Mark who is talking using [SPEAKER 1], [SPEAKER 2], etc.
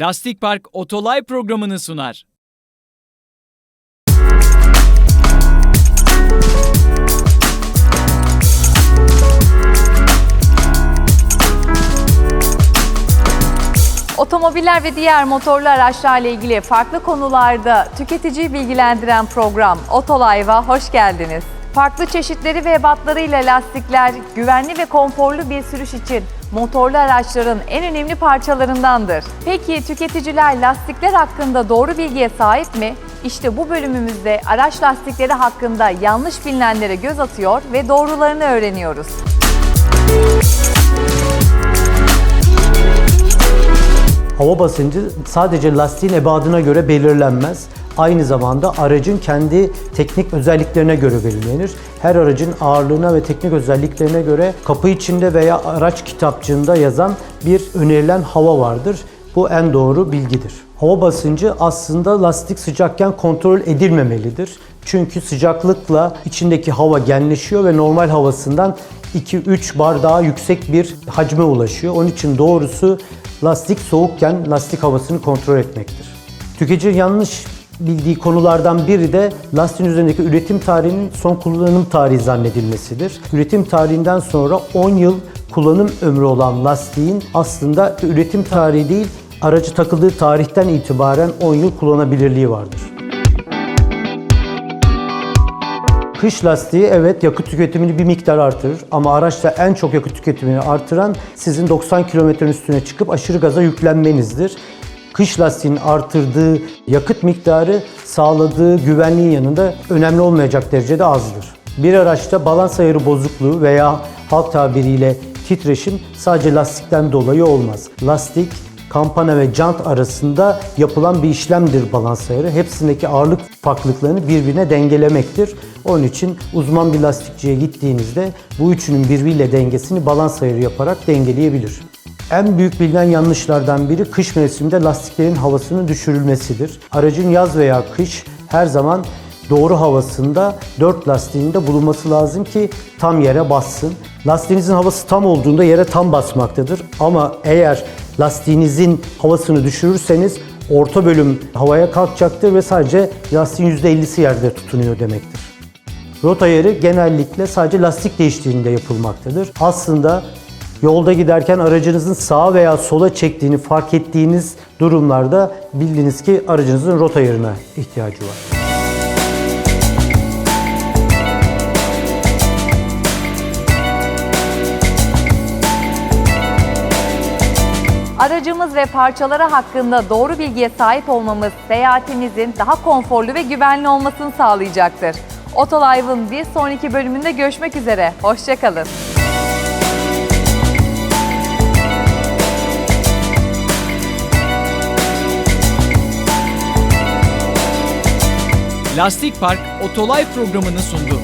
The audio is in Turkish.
[SPEAKER 1] Lastik Park Otolay programını sunar.
[SPEAKER 2] Otomobiller ve diğer motorlu araçlarla ilgili farklı konularda tüketiciyi bilgilendiren program Otolayva hoş geldiniz. Farklı çeşitleri ve ebatlarıyla lastikler güvenli ve konforlu bir sürüş için motorlu araçların en önemli parçalarındandır. Peki tüketiciler lastikler hakkında doğru bilgiye sahip mi? İşte bu bölümümüzde araç lastikleri hakkında yanlış bilinenlere göz atıyor ve doğrularını öğreniyoruz.
[SPEAKER 3] Hava basıncı sadece lastiğin ebadına göre belirlenmez. Aynı zamanda aracın kendi teknik özelliklerine göre belirlenir. Her aracın ağırlığına ve teknik özelliklerine göre kapı içinde veya araç kitapçığında yazan bir önerilen hava vardır. Bu en doğru bilgidir. Hava basıncı aslında lastik sıcakken kontrol edilmemelidir. Çünkü sıcaklıkla içindeki hava genleşiyor ve normal havasından 2-3 bar yüksek bir hacme ulaşıyor. Onun için doğrusu lastik soğukken lastik havasını kontrol etmektir. Tüketici yanlış bildiği konulardan biri de lastiğin üzerindeki üretim tarihinin son kullanım tarihi zannedilmesidir. Üretim tarihinden sonra 10 yıl kullanım ömrü olan lastiğin aslında üretim tarihi değil, aracı takıldığı tarihten itibaren 10 yıl kullanabilirliği vardır. Kış lastiği evet yakıt tüketimini bir miktar artırır ama araçta en çok yakıt tüketimini artıran sizin 90 kilometrenin üstüne çıkıp aşırı gaza yüklenmenizdir. Kış lastiğinin artırdığı yakıt miktarı sağladığı güvenliğin yanında önemli olmayacak derecede azdır. Bir araçta balans ayarı bozukluğu veya halk tabiriyle titreşim sadece lastikten dolayı olmaz. Lastik kampana ve jant arasında yapılan bir işlemdir balans ayarı. Hepsindeki ağırlık farklılıklarını birbirine dengelemektir. Onun için uzman bir lastikçiye gittiğinizde bu üçünün birbiriyle dengesini balans ayarı yaparak dengeleyebilir. En büyük bilinen yanlışlardan biri kış mevsiminde lastiklerin havasının düşürülmesidir. Aracın yaz veya kış her zaman doğru havasında 4 lastiğinde bulunması lazım ki tam yere bassın. Lastiğinizin havası tam olduğunda yere tam basmaktadır. Ama eğer lastiğinizin havasını düşürürseniz orta bölüm havaya kalkacaktır ve sadece lastiğin %50'si yerde tutunuyor demektir. Rota yeri genellikle sadece lastik değiştiğinde yapılmaktadır. Aslında yolda giderken aracınızın sağa veya sola çektiğini fark ettiğiniz durumlarda bildiğiniz ki aracınızın rota yerine ihtiyacı var.
[SPEAKER 2] Aracımız ve parçaları hakkında doğru bilgiye sahip olmamız seyahatimizin daha konforlu ve güvenli olmasını sağlayacaktır. Otolive'ın bir sonraki bölümünde görüşmek üzere. Hoşçakalın.
[SPEAKER 1] Lastik Park Otolay programını sundu.